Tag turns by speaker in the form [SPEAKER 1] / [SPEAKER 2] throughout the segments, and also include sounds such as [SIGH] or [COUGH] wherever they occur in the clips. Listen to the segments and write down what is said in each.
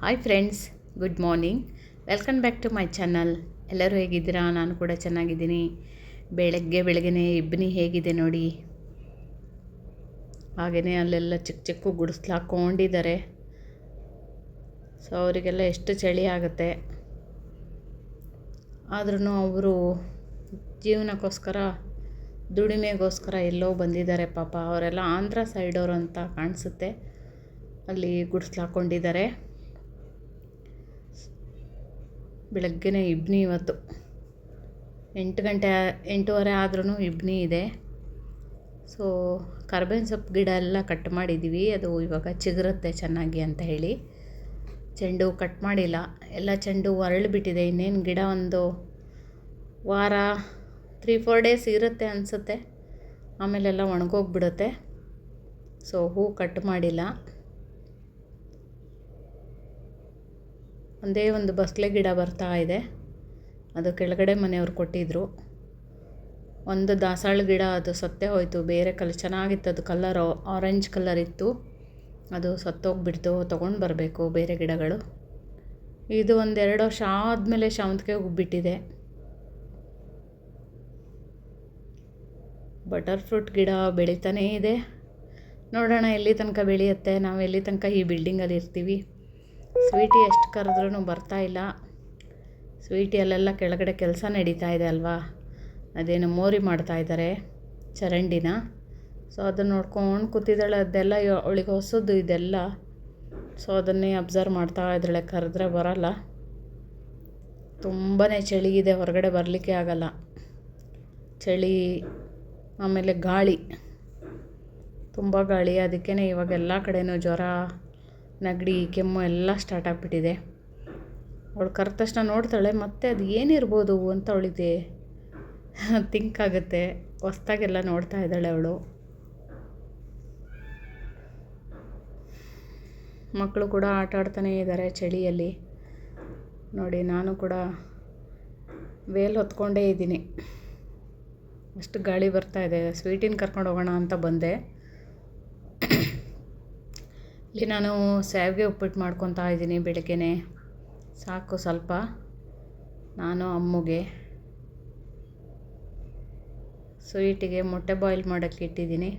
[SPEAKER 1] Hi friends good morning welcome back to my channel ಎಲ್ಲರೂ ಹೇಗಿದ್ದೀರಾ? ನಾನು ಕೂಡ ಚೆನ್ನಾಗಿದ್ದೀನಿ. ಬೆಳಗ್ಗೆ ಬೆಳಗ್ಗೆ ಇಬ್ಬನಿ ಹೇಗಿದೆ ನೋಡಿ. ಹಾಗೆಯೇ ಅಲ್ಲೆಲ್ಲ ಚಿಕ್ಕ ಚಿಕ್ಕ ಗುಡಿಸ್ಲು ಹಾಕ್ಕೊಂಡಿದ್ದಾರೆ. ಸೊ ಅವರಿಗೆಲ್ಲ ಎಷ್ಟು ಚಳಿ ಆಗುತ್ತೆ. ಆದ್ರೂ ಅವರು ಜೀವನಕ್ಕೋಸ್ಕರ, ದುಡಿಮೆಗೋಸ್ಕರ ಎಲ್ಲೋ ಬಂದಿದ್ದಾರೆ ಪಾಪ. ಅವರೆಲ್ಲ ಆಂಧ್ರ ಸೈಡವರು ಅಂತ ಕಾಣಿಸುತ್ತೆ. ಅಲ್ಲಿ ಗುಡಿಸ್ಲು ಹಾಕ್ಕೊಂಡಿದ್ದಾರೆ. ಬೆಳಗ್ಗೆನೇ ಇಬ್ನಿ ಇವತ್ತು. ಎಂಟು ಗಂಟೆ ಎಂಟೂವರೆ ಆದ್ರೂ ಇಬ್ನಿ ಇದೆ. ಸೊ ಕರ್ಬೇವಿನ ಸೊಪ್ಪು ಗಿಡ ಎಲ್ಲ ಕಟ್ ಮಾಡಿದ್ದೀವಿ ಅದು ಇವಾಗ ಚಿಗುರುತ್ತೆ ಚೆನ್ನಾಗಿ ಅಂತ ಹೇಳಿ. ಚೆಂಡು ಕಟ್ ಮಾಡಿಲ್ಲ. ಎಲ್ಲ ಚೆಂಡು ಅರಳು ಬಿಟ್ಟಿದೆ. ಇನ್ನೇನು ಗಿಡ ಒಂದು ವಾರ ತ್ರೀ ಫೋರ್ ಡೇಸ್ ಇರುತ್ತೆ ಅನಿಸುತ್ತೆ. ಆಮೇಲೆಲ್ಲ ಒಣಗೋಗ್ಬಿಡುತ್ತೆ. ಸೊ ಹೂ ಕಟ್ ಮಾಡಿಲ್ಲ. ಒಂದೇ ಒಂದು ಬಸಳೆ ಗಿಡ ಬರ್ತಾ ಇದೆ. ಅದು ಕೆಳಗಡೆ ಮನೆಯವ್ರು ಕೊಟ್ಟಿದ್ದರು ಒಂದು ದಾಸಾಳ ಗಿಡ, ಅದು ಸತ್ತೇ ಹೋಯಿತು. ಬೇರೆ ಕಲರ್ ಚೆನ್ನಾಗಿತ್ತು ಅದು ಕಲರ್. ಆರೆಂಜ್ ಕಲರ್ ಇತ್ತು. ಅದು ಸತ್ತೋಗ್ಬಿಡ್ತು. ತೊಗೊಂಡು ಬರಬೇಕು ಬೇರೆ ಗಿಡಗಳು. ಇದು ಒಂದೆರಡು ವರ್ಷ ಆದಮೇಲೆ ಶಾವಂತಿಗೆ ಬಿಟ್ಟಿದೆ ಬಟರ್ ಫ್ರೂಟ್ ಗಿಡ ಬೆಳೀತಾನೇ ಇದೆ. ನೋಡೋಣ ಎಲ್ಲಿ ತನಕ ಬೆಳೆಯುತ್ತೆ. ನಾವು ಎಲ್ಲಿ ತನಕ ಈ ಬಿಲ್ಡಿಂಗಲ್ಲಿ ಇರ್ತೀವಿ. ಸ್ವೀಟಿ ಎಷ್ಟು ಕರೆದ್ರೂ ಬರ್ತಾ ಇಲ್ಲ. ಸ್ವೀಟಿ ಅಲ್ಲೆಲ್ಲ ಕೆಳಗಡೆ ಕೆಲಸ ನಡೀತಾ ಇದೆ ಅಲ್ವಾ? ಅದೇನು ಮೋರಿ ಮಾಡ್ತಾ ಇದ್ದಾರೆ ಚರಂಡಿನ. ಸೊ, ಅದನ್ನು ನೋಡ್ಕೊಂಡು ಕೂತಿದ್ದಾಳೆ. ಅದೆಲ್ಲ ಅವಳಿಗೆ ಹೊಸದು ಇದೆಲ್ಲ. ಸೊ, ಅದನ್ನೇ ಅಬ್ಸರ್ವ್ ಮಾಡ್ತಾ ಇದ್ದಾಳೆ. ಕರೆದ್ರೆ ಬರಲ್ಲ. ತುಂಬಾ ಚಳಿ ಇದೆ ಹೊರಗಡೆ ಬರಲಿಕ್ಕೆ ಆಗಲ್ಲ. ಚಳಿ, ಆಮೇಲೆ ಗಾಳಿ. ತುಂಬ ಗಾಳಿ. ಅದಕ್ಕೇ ಇವಾಗ ಎಲ್ಲ ಕಡೆಯೂ ಜ್ವರ ನೆಗಡಿ, ಕೆಮ್ಮು ಎಲ್ಲ ಸ್ಟಾರ್ಟ್ ಆಗಿಬಿಟ್ಟಿದೆ. ಅವಳು ಕರೆದ ತಕ್ಷಣ ನೋಡ್ತಾಳೆ, ಮತ್ತೆ ಅದು ಏನಿರ್ಬೋದು ಅಂತ ಅವಳಿಗೆ [LAUGHS] ಥಿಂಕ್ ಆಗುತ್ತೆ. ಹೊಸ್ದಾಗೆಲ್ಲ ನೋಡ್ತಾ ಇದ್ದಾಳೆ ಅವಳು. ಮಕ್ಕಳು ಕೂಡ ಆಟ ಆಡ್ತಾನೇ ಇದ್ದಾರೆ ಚಳಿಯಲ್ಲಿ. ನೋಡಿ, ನಾನು ಕೂಡ ವೇಲ್ ಹೊತ್ಕೊಂಡೇ ಇದ್ದೀನಿ. ಅಷ್ಟು ಗಾಳಿ ಬರ್ತಾ ಇದೆ. ಸ್ವೀಟಿನ ಕರ್ಕೊಂಡು ಹೋಗೋಣ ಅಂತ ಬಂದೆ. ಇಲ್ಲಿ ನಾನು ಸ್ಯಾವಿಗೆ ಉಪ್ಪಿಟ್ಟು ಮಾಡ್ಕೊತಾ ಇದ್ದೀನಿ ಬೆಳಗ್ಗೆನೆ. ಸಾಕು ಸ್ವಲ್ಪ. ನಾನು ಅಮ್ಮಗೆ. ಸ್ವೀಟಿಗೆ ಮೊಟ್ಟೆ ಬಾಯ್ಲ್ ಮಾಡೋಕ್ಕೆ ಇಟ್ಟಿದ್ದೀನಿ.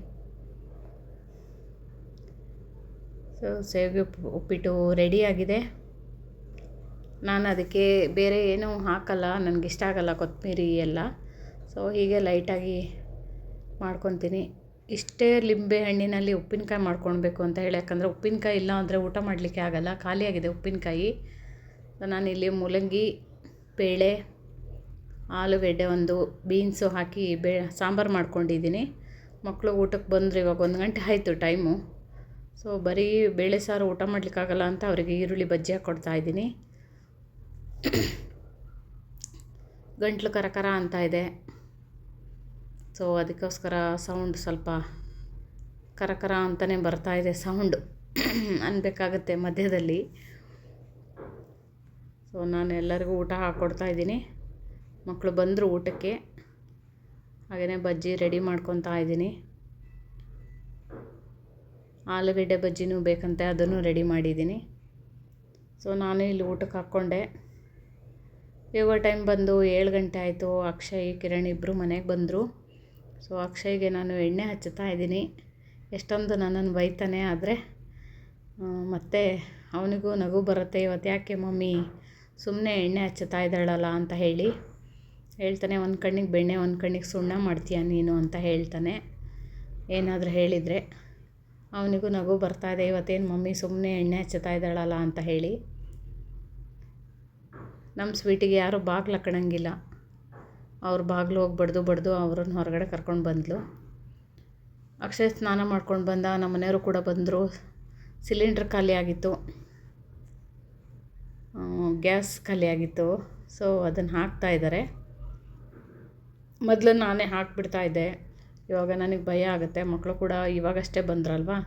[SPEAKER 1] ಸೊ, ಸೇವಿಗೆ ಉಪ್ಪು ಉಪ್ಪಿಟ್ಟು ರೆಡಿಯಾಗಿದೆ ನಾನು ಅದಕ್ಕೆ ಬೇರೆ ಏನೂ ಹಾಕಲ್ಲ. ನನಗಿಷ್ಟ ಆಗಲ್ಲ ಕೊತ್ತಂಬರಿ ಎಲ್ಲ. ಸೊ, ಹೀಗೆ ಲೈಟಾಗಿ ಮಾಡ್ಕೊತೀನಿ. ಇಷ್ಟೇ ಲಿಂಬೆ ಹಣ್ಣಿನಲ್ಲಿ ಉಪ್ಪಿನಕಾಯಿ ಮಾಡ್ಕೊಳ್ಬೇಕು ಅಂತ ಹೇಳಿ, ಯಾಕಂದರೆ ಉಪ್ಪಿನಕಾಯಿ ಇಲ್ಲ ಅಂದರೆ ಊಟ ಮಾಡಲಿಕ್ಕೆ ಆಗಲ್ಲ, ಖಾಲಿಯಾಗಿದೆ ಉಪ್ಪಿನಕಾಯಿ. ನಾನಿಲ್ಲಿ ಮೂಲಂಗಿ, ಬೇಳೆ, ಆಲೂಗೆಡ್ಡೆ ಒಂದು, ಬೀನ್ಸು ಹಾಕಿ ಬೇ, ಸಾಂಬಾರು ಮಾಡ್ಕೊಂಡಿದ್ದೀನಿ. ಮಕ್ಕಳು ಊಟಕ್ಕೆ ಬಂದರು ಇವಾಗ ಒಂದು ಗಂಟೆ ಆಯಿತು ಟೈಮು. ಸೊ ಬರೀ ಬೇಳೆ ಸಾರು ಊಟ ಮಾಡಲಿಕ್ಕಾಗಲ್ಲ ಅಂತ ಅವರಿಗೆ ಈರುಳ್ಳಿ ಬಜ್ಜಿ ಹಾಕ್ಕೊಡ್ತಾ ಇದ್ದೀನಿ. [COUGHS] ಗಂಟ್ಲು ಕರಕರ ಕರ ಅಂತ ಇದೆ. ಸೊ ಅದಕ್ಕೋಸ್ಕರ ಸೌಂಡ್ ಸ್ವಲ್ಪ ಕರಕರ ಕರ ಅಂತಲೇ ಬರ್ತಾ ಇದೆ ಸೌಂಡು [CLEARS THROAT] ಅನ್ಬೇಕಾಗತ್ತೆ ಮಧ್ಯದಲ್ಲಿ. ಸೊ ನಾನು ಎಲ್ಲರಿಗೂ ಊಟ ಹಾಕ್ಕೊಡ್ತಾ ಇದ್ದೀನಿ. ಮಕ್ಕಳು ಬಂದರು ಊಟಕ್ಕೆ. ಹಾಗೆಯೇ ಬಜ್ಜಿ ರೆಡಿ ಮಾಡ್ಕೊತಾ ಇದ್ದೀನಿ. ಆಲೂಗಡ್ಡೆ ಬಜ್ಜಿನೂ ಬೇಕಂತೆ ಅದನ್ನು ರೆಡಿ ಮಾಡಿದ್ದೀನಿ. ಸೊ ನಾನು ಇಲ್ಲಿ ಊಟಕ್ಕೆ ಹಾಕ್ಕೊಂಡೆ. ಯೋಗ ಟೈಮ್ ಬಂದು ಏಳು ಗಂಟೆ ಆಯಿತು. ಅಕ್ಷಯ್, ಕಿರಣ್ ಇಬ್ಬರು ಮನೆಗೆ ಬಂದರು. ಸೊ ಅಕ್ಷಯ್ಗೆ ನಾನು ಎಣ್ಣೆ ಹಚ್ಚುತ್ತಾ ಇದ್ದೀನಿ. ಎಷ್ಟೊಂದು ನನ್ನನ್ನು ಬೈತಾನೆ ಆದರೆ ಮತ್ತೆ ಅವನಿಗೂ ನಗು ಬರುತ್ತೆ, ಇವತ್ತು ಯಾಕೆ ಮಮ್ಮಿ ಸುಮ್ಮನೆ ಎಣ್ಣೆ ಹಚ್ಚುತ್ತಾ ಇದ್ದಾಳಲ್ಲ ಅಂತ ಹೇಳಿ ಹೇಳ್ತಾನೆ, ಒಂದು ಕಣ್ಣಿಗೆ ಬೆಣ್ಣೆ, ಒಂದು ಕಣ್ಣಿಗೆ ಸುಣ್ಣ ಮಾಡ್ತೀಯ ನೀನು? ಅಂತ ಹೇಳ್ತಾನೆ. ಏನಾದರೂ ಹೇಳಿದರೆ ಅವನಿಗೂ ನಗು ಬರ್ತಾ ಇದೆ, ಇವತ್ತೇನು ಮಮ್ಮಿ ಸುಮ್ಮನೆ ಎಣ್ಣೆ ಹಚ್ಚುತ್ತಾ ಇದ್ದಾಳಲ್ಲ? ಅಂತ ಹೇಳಿ. ನಮ್ಮ ಸ್ವೀಟಿಗೆ ಯಾರೂ ಬಾಗ್ಲು ಅವ್ರ ಬಾಗಿಲು ಹೋಗಿ ಬಡಿದು ಬಡಿದು ಅವ್ರನ್ನ ಹೊರಗಡೆ ಕರ್ಕೊಂಡು ಬಂದಳು ಅಕ್ಷಯ್ ಸ್ನಾನ ಮಾಡ್ಕೊಂಡು ಬಂದ, ನಮ್ಮ ಮನೆಯವರು ಕೂಡ ಬಂದರು. ಸಿಲಿಂಡ್ರ್ ಖಾಲಿ ಆಗಿತ್ತು. ಗ್ಯಾಸ್ ಖಾಲಿ ಆಗಿತ್ತು. ಸೊ, ಅದನ್ನು ಹಾಕ್ತಾ ಇದ್ದಾರೆ ಮೊದಲು ನಾನೇ ಹಾಕ್ಬಿಡ್ತಾ ಇದ್ದೆ. ಇವಾಗ ನನಗೆ ಭಯ ಆಗುತ್ತೆ. ಮಕ್ಕಳು ಕೂಡ ಇವಾಗಷ್ಟೇ ಬಂದ್ರಲ್ವಾ?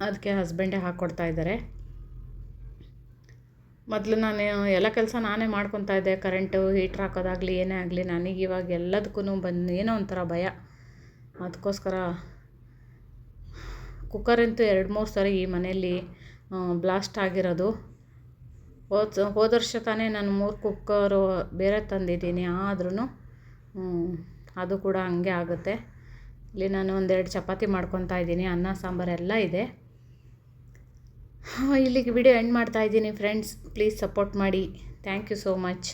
[SPEAKER 1] ಅದಕ್ಕೆ ಹಸ್ಬೆಂಡೇ ಹಾಕ್ಕೊಡ್ತಾ ಇದ್ದಾರೆ ಮೊದಲು ನಾನು, ಎಲ್ಲ ಕೆಲಸ ನಾನೇ ಮಾಡ್ಕೊತಾ ಇದ್ದೆ. ಕರೆಂಟು ಹೀಟ್ರ್ ಹಾಕೋದಾಗಲಿ, ಏನೇ ಆಗಲಿ, ನನಗೆ ಇವಾಗ ಎಲ್ಲದಕ್ಕೂ ಬಂದು, ಏನೋ ಒಂಥರ ಭಯ. ಅದಕ್ಕೋಸ್ಕರ ಕುಕ್ಕರಂತೂ ಎರಡು, ಮೂರು ಸರಿ ಈ ಮನೆಯಲ್ಲಿ ಬ್ಲಾಸ್ಟ್ ಆಗಿರೋದು. ಹೋದ ಹೋದ ವರ್ಷ ತಾನೇ ನಾನು ಮೂರು ಕುಕ್ಕರು ಬೇರೆ ತಂದಿದ್ದೀನಿ. ಆದ್ರೂ ಅದು ಕೂಡ ಹಂಗೆ ಆಗುತ್ತೆ. ಇಲ್ಲಿ ನಾನು ಒಂದೆರಡು ಚಪಾತಿ ಮಾಡ್ಕೊತಾ ಇದ್ದೀನಿ. ಅನ್ನ ಸಾಂಬಾರು ಎಲ್ಲ ಇದೆ. ಇಲ್ಲಿಗೆ ವಿಡಿಯೋ ಎಂಡ್ ಮಾಡ್ತಾ ಇದ್ದೀನಿ ಫ್ರೆಂಡ್ಸ್ ಪ್ಲೀಸ್ ಸಪೋರ್ಟ್ ಮಾಡಿ. Thank you so much